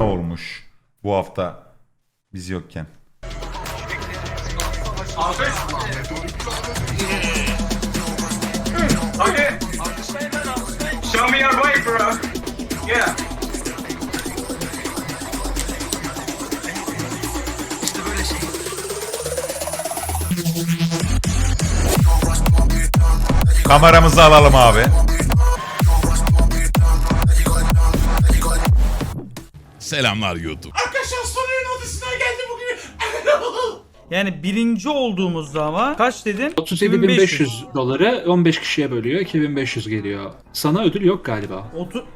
olmuş bu hafta biz yokken. Kameramızı alalım abi. Selamlar YouTube. Yani birinci olduğumuz zaman kaç dedin? 37.500 doları 15 kişiye bölüyor. 2500 geliyor. Sana ödül yok galiba. Otu...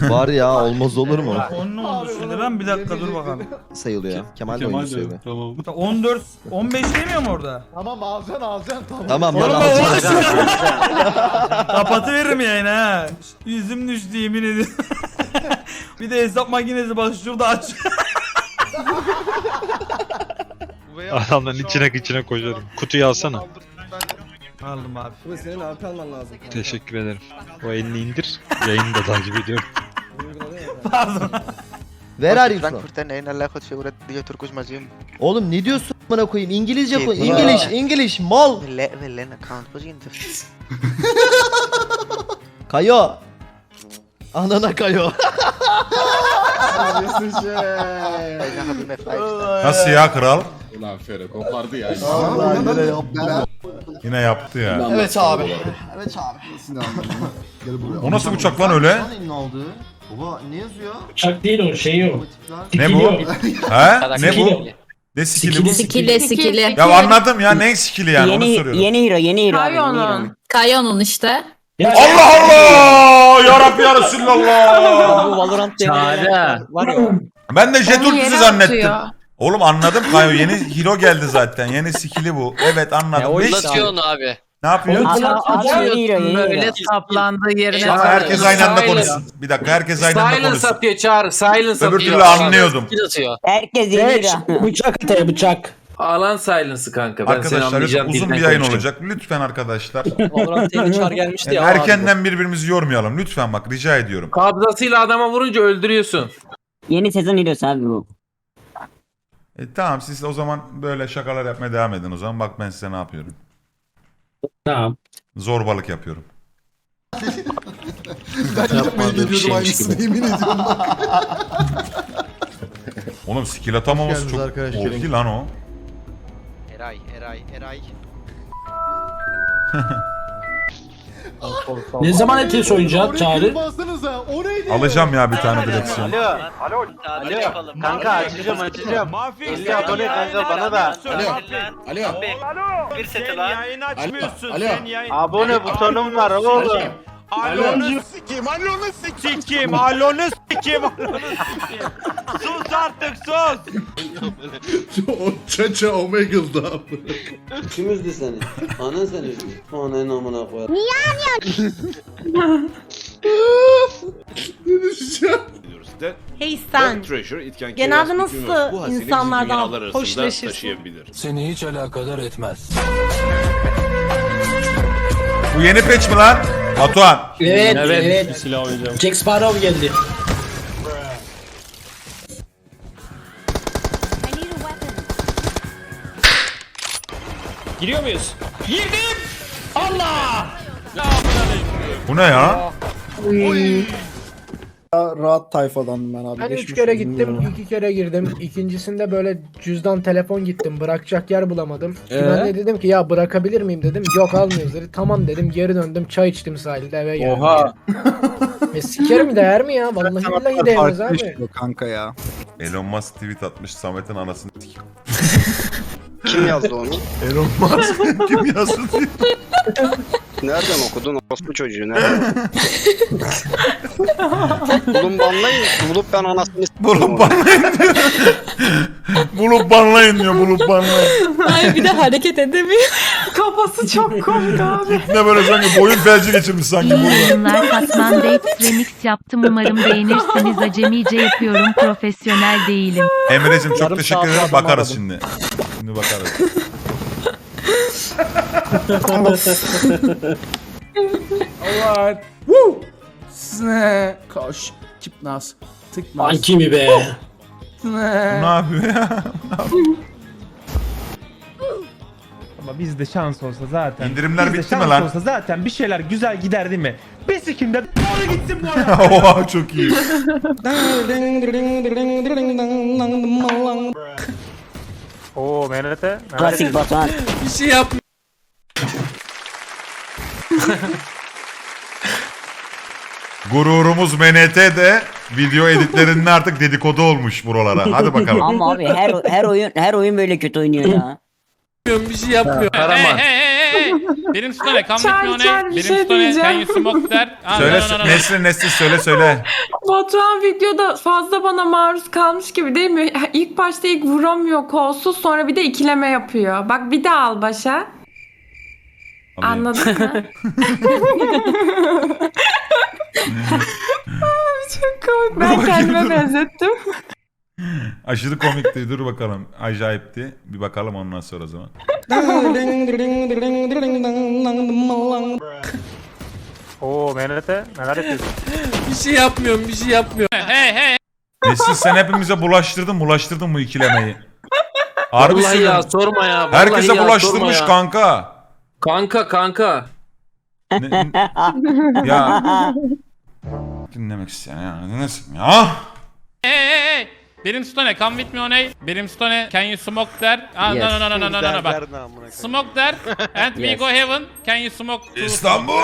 Var ya olmaz olur mu? O ne oldu şimdi ben bir dakika dur bakalım. Sayılıyor. Kemal de oyuncu sayılıyor. Tamam. 14 15 demiyor mu orada? Tamam alacaksın alacaksın tamam. Tamam ben alacağım. Kapatıveririm yayını ha. Yüzüm düştü yemin ediyorum. Bir de hesap makinesi bak şurada aç. Adamların içine içine koyarım. Kutuyu alsana. Aldım abi. Bunu senin AP alman lazım. kanka. Teşekkür ederim. O elini indir. Yayını da takip ediyorum. Uygulama ya. Pardon. Where are you from? Frankfurt είναι ένα λάχο τη σίγουρα δύο Τούρκου μαζί. Oğlum ne diyorsun amına koyayım? İngilizce koy. İngiliz, İngiliz mal. Με, λέ, με λένε account, πώ γίνεται αυτό. Kayo. Anana kayo. Şey. Nasıl ya kral? Ulan Fere kopardı ya. Yine yaptı ya. Evet abi. Evet abi. Sinan. O nasıl uçak lan öyle? Ne? Baba ne yazıyor? Uçak değil o şey o. Ne bu? He? Ne bu? Ne sikili bu? Sikili sikili. Ya anladım ya ne sikili yani onu Yeni, soruyorum. yeni hero, yeni hero. abi, yeni hero. Kayon'un. Kayon'un işte. Allah Allah! Ya Rabbi ya Resulallah! Bu Valorant Çare. var ya. Ben de jet Onu ultisi yere zannettim. atıyor. Oğlum anladım Kayo yeni hero geldi zaten. Yeni skill'i bu. Evet anladım. Ne skill? abi. Ne yapıyor? Böyle saplandığı yerine. Ama herkes aynı anda konuşsun. Bir dakika herkes aynı anda konuşsun. atıyor çağır. Silence Öbür türlü anlıyordum. Herkes yeni hero. Bıçak atıyor bıçak. Alan silence'ı kanka. Ben seni Arkadaşlar anlayacağım. uzun dilden bir yayın konuşacağım. olacak. Lütfen arkadaşlar. Valorant yeni çağır gelmişti Yani erkenden birbirimizi yormayalım. Lütfen bak rica ediyorum. Kabzasıyla adama vurunca öldürüyorsun. Yeni sezon hero'su abi bu. E, tamam siz o zaman böyle şakalar yapmaya devam edin o zaman. Bak ben size ne yapıyorum. Tamam. Zorbalık yapıyorum. Ben yapmaya geliyordum aynısını yemin ediyorum. Oğlum skill atamaması çok arkadaşlar. OP lan o. Eray, Eray, Eray. Ne zaman etes oynayacağız çağrı? kırmazsanıza. O neydi? Alacağım ya bir tane direksiyon. Kanka açacağım açacağım. 50 abone kanka bana da. Alo. Bir sete lan. Yayın açmıyorsun Alo. sen yayın. Abone butonum var oğlum. Alonu sikim, alonu sikim, alonu sikim, alonu sikim. Artık sus. o çaça Omegle'da. Kim üzdü seni? Anan seni üzdü. Anan amına koyar. Hey sen. Genelde nasıl insanlardan hoşlaşırsın? Seni hiç alakadar etmez. Bu yeni patch mi lan? Batuhan. Evet, evet. Jack Sparrow geldi. Giriyor muyuz? Girdim! Allah! Bu ne ya? Rahat tayfadan ben abi. Ben üç kere gittim, iki kere girdim. İkincisinde böyle cüzdan telefon gittim. Bırakacak yer bulamadım. Ben de dedim ki ya bırakabilir miyim dedim. Yok almıyoruz dedi. Tamam dedim geri döndüm. Çay içtim sahilde eve geldim. Oha. E sikerim değer mi ya? Vallahi billahi değmez abi. kanka ya. Elon Musk tweet atmış Samet'in anasını sikeyim. Kim yazdı onu? Elon Musk kim yazdı diyor. Nereden okudun orospu çocuğu nereden? Bulun banlayın. Bulup ben anasını Bulup banlayın diyor. bulup banlayın diyor bulup banlayın. Ay bir de hareket edemiyor. Kafası çok komik abi. Ne böyle sanki boyun felci geçirmiş sanki burada. Yayınlar Katman Dates remix yaptım umarım beğenirsiniz acemice yapıyorum profesyonel değilim. Emre'cim çok teşekkür ederim bakarız şimdi. Şimdi bakarız. Alright. Woo! Koş. Çıkmaz. Banki mi be? Bu ne yapıyor ya? Ama bizde şans olsa zaten. İndirimler bizde bitti mi şans lan? olsa zaten bir şeyler güzel gider değil mi? Bir sikimde doğru gitsin bu arada. Oha çok iyi. Oo MNT. Klasik Batuhan. Bir şey yap. Gururumuz MNT de video editlerinin artık dedikodu olmuş buralara. Hadi bakalım. Ama abi her her oyun her oyun böyle kötü oynuyor ya. Bir şey yapmıyor. Karaman. Benim stone, come with me on a- Benim stone, can you smoke der? Ah, Söyle no, no, no, no. Nesrin Nesrin söyle söyle. Batuhan videoda fazla bana maruz kalmış gibi değil mi? İlk başta ilk vuramıyor kolsuz sonra bir de ikileme yapıyor. Bak bir daha al başa. Alayım. Anladın mı? Abi çok komik. Ben kendime benzettim. Aşırı komikti. Dur bakalım. Acayipti. Bir bakalım ondan sonra o zaman. Oo MNT. Neler yapıyorsun? Bir şey yapmıyorum. Bir şey yapmıyorum. Hey hey. Nesrin sen hepimize bulaştırdın bulaştırdın bu ikilemeyi. Harbi Vallahi ya söylüyorum. sorma ya. vallahi Herkese ya, bulaştırmış ya. kanka. Kanka kanka. Ne- n- ya. Dinlemek isteyen ya. Dinlesin ya. Brimstone come with me on A. Brimstone can you smoke there? Ah, Yes. No no no no no no no bak. Smoke there and we Yes. go heaven. Can you smoke to İstanbul!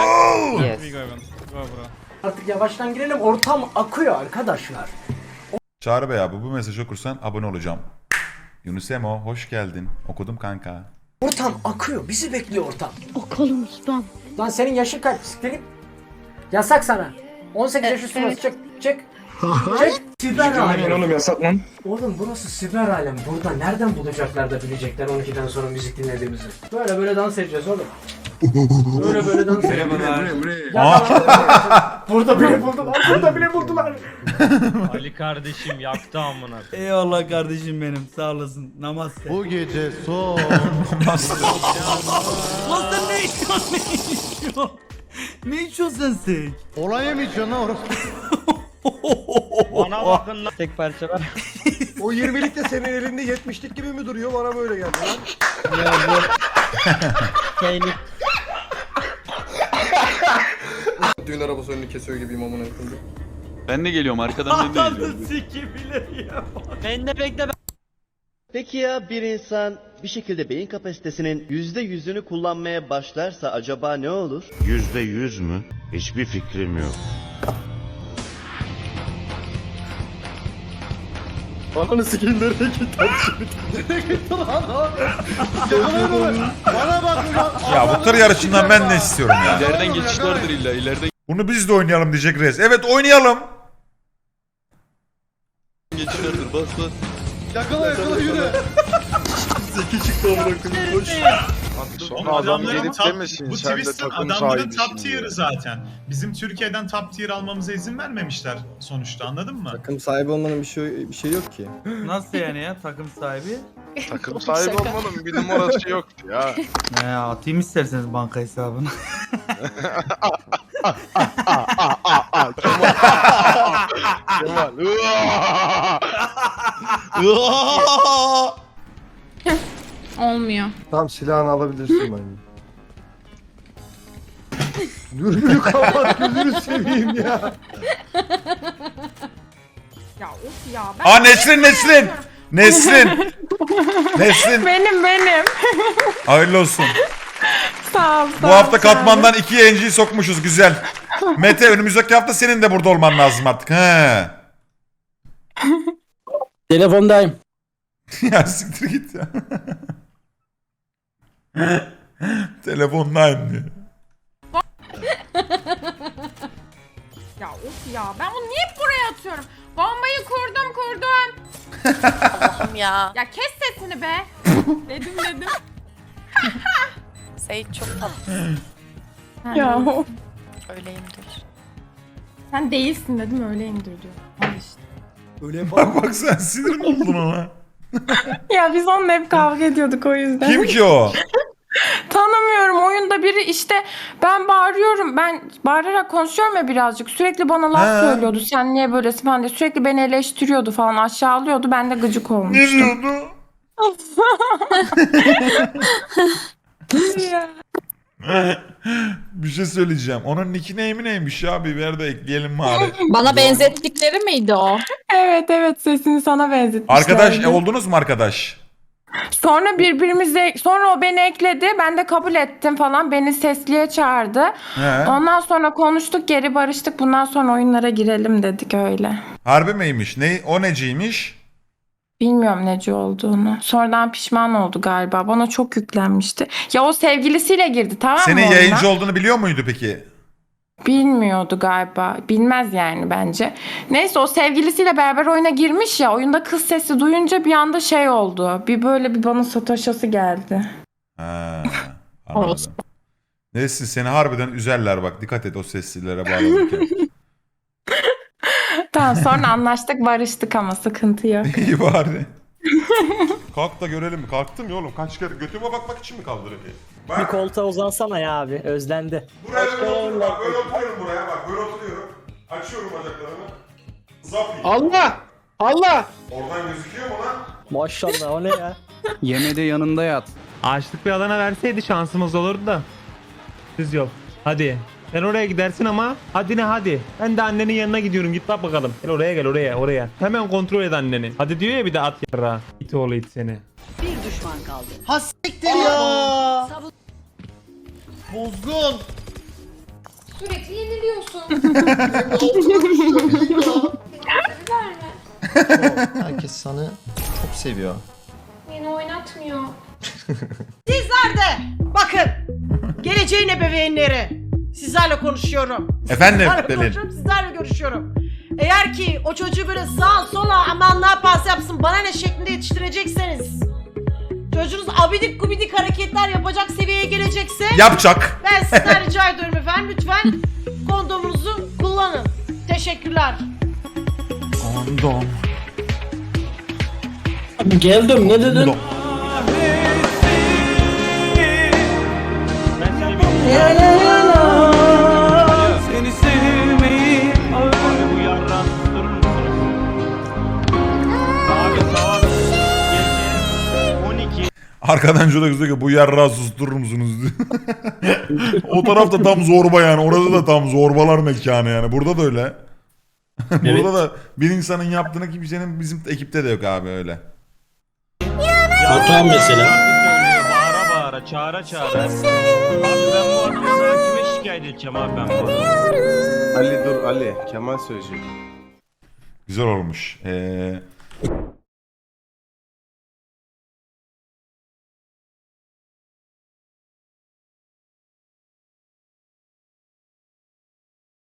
Yes. We go heaven. Go bro. Artık yavaştan girelim. Ortam akıyor arkadaşlar. Çağrı Bey abi bu mesajı okursan abone olacağım. Yunus Emo hoş geldin. Okudum kanka. Ortam akıyor. Bizi bekliyor ortam. Bakalım ustam. Lan senin yaşın kaç? Siktireyim. Yasak sana. 18 yaş üstü üstüne çık. Çık. Siber alem. Oğlum yasak lan. Oğlum burası siber alem. Burada nereden bulacaklar da bilecekler 12'den sonra müzik dinlediğimizi. Böyle böyle dans edeceğiz oğlum. Böyle böyle dans edeceğiz. Ya, burada bile buldular. Burada bile buldular. Ali kardeşim yaktı amına. Eyvallah kardeşim benim. Sağ olasın. Namaz. Bu gece son. Lan sen ne içiyorsun? Ne içiyorsun? Ne içiyorsun sen sen? Olaya mı içiyorsun lan orası? Bana bakın lan. Tek parça var. O 20'lik de senin elinde 70'lik gibi mi duruyor? Bana böyle geldi lan. Düğün arabası önünü kesiyor gibiyim amına koyayım. Ben de geliyorum arkadan ben de Ben de bekle Peki ya bir insan bir şekilde beyin kapasitesinin %100'ünü kullanmaya başlarsa acaba ne olur? Yüzde yüz mü? Hiçbir fikrim yok. Ananı sikeyim nereye gitti? Nereye gitti lan? Bana bak ulan. Ya bu tır yarışından ben ne istiyorum ya. İleriden geçiş vardır illa ileriden Bunu biz de oynayalım diyecek res. Evet oynayalım. geçiş vardır bas bas. Yakala yakala yürü. Zeki çıktı amına koyayım. Koş. Adamların top, bu Twisted adamların top tier'ı zaten. Bizim Türkiye'den top tier almamıza izin vermemişler sonuçta anladın mı? Takım sahibi olmanın bir şey bir şey yok ki. Nasıl yani ya takım sahibi? Takım sahibi olmanın bir numarası yoktu ya. He atayım isterseniz banka hesabını. Kemal. Olmuyor. Tam silahını alabilirsin bence. Dürbünü kapat gözünü seveyim ya. Ya of ya. Aa Nesrin Nesrin. Nesrin. Nesrin. Benim benim. Hayırlı olsun. Sağ ol. Bu hafta katmandan iki yayıncıyı sokmuşuz güzel. Mete önümüzdeki hafta senin de burada olman lazım artık. He. Telefondayım. ya siktir git ya. Telefondayım diyor. Ya of ya. Ben bunu niye hep buraya atıyorum? Bombayı kurdum kurdum. Allah'ım ya. Ya kes sesini be. dedim dedim. Seyit çok tatlı. Ya Öyleyimdir. sen değilsin dedim öyleyimdir diyor. Al işte. Bak bak sen sinir mi oldun ona? Ya biz onunla hep kavga ediyorduk o yüzden. Kim ki o? Tanımıyorum oyunda biri işte ben bağırıyorum. Ben bağırarak konuşuyorum ya birazcık. Sürekli bana laf He. söylüyordu. Sen niye böylesin falan diye. Sürekli beni eleştiriyordu falan aşağılıyordu. Ben de gıcık Ne olmuştum. diyordu? bir şey söyleyeceğim. Onun nickname'i neymiş ya? Bir ver de ekleyelim bari. Bana benzettikleri miydi o? Evet evet sesini sana benzetmişlerdi. Arkadaş e, oldunuz mu arkadaş? Sonra birbirimize sonra o beni ekledi. Ben de kabul ettim falan. Beni sesliye çağırdı. He. Ondan sonra konuştuk, geri barıştık. Bundan sonra oyunlara girelim dedik öyle. Harbi miymiş? Ne, o neciymiş? Bilmiyorum neci olduğunu. Sonradan pişman oldu galiba. Bana çok yüklenmişti. Ya o sevgilisiyle girdi tamam mı Senin oyuna? yayıncı olduğunu biliyor muydu peki? Bilmiyordu galiba. Bilmez yani bence. Neyse o sevgilisiyle beraber oyuna girmiş ya. Oyunda kız sesi duyunca bir anda şey oldu. Bir böyle bir bana sataşası geldi. Ha, anladım. Neyse seni harbiden üzerler bak. Dikkat et o seslilere bağlanırken. Tamam sonra anlaştık barıştık ama sıkıntı yok. İyi bari. Kalk da görelim. Kalktım ya oğlum. Kaç kere götüme bakmak için mi kaldırıyor? Bak koltuğa uzansana ya abi özlendi. buraya böyle oturuyorum. Bak böyle oturuyorum buraya. Bak böyle oturuyorum. Açıyorum bacaklarımı. Zap. Allah! Allah! Oradan gözüküyor mu lan? Maşallah o ne ya? Yemede yanında yat. Açlık bir alana verseydi şansımız olurdu da. Siz yok. Hadi. Sen oraya gidersin ama hadi ne hadi. Ben de annenin yanına gidiyorum git bak bakalım. Gel oraya gel oraya oraya. Hemen kontrol et anneni. Hadi diyor ya bir de at yarra. İt oğlu it seni. Hassiktir ya. Bozgun. Sürekli yeniliyorsun. Herkes sana çok seviyor. Beni oynatmıyor. Sizler de bakın geleceğin ebeveynleri sizlerle konuşuyorum. Efendim Sizlerle Pelin. konuşuyorum sizlerle görüşüyorum. Eğer ki o çocuğu böyle sağa sola aman ne yaparsa yapsın bana ne şeklinde yetiştirecekseniz çocuğunuz abidik gubidik hareketler yapacak seviyeye gelecekse Yapacak. ben sizden rica ediyorum efendim lütfen kondomunuzu kullanın. Teşekkürler. Kondom. Geldim ne dedin? Seni Arkadan şurada gözüküyor ki bu yarrağı susturur musunuz diyor. o tarafta tam zorba yani. Orada da tam zorbalar mekanı yani. Burada da öyle. Burada da bir insanın yaptığını kimsenin bizim ekipte de yok abi öyle. Batuhan mesela. bağıra bağıra çağıra çağıra. Abi ben bu adamı sana kime şikayet edeceğim abi ben bu? Ali dur Ali. Kemal söyleyecek. Güzel olmuş. Ee,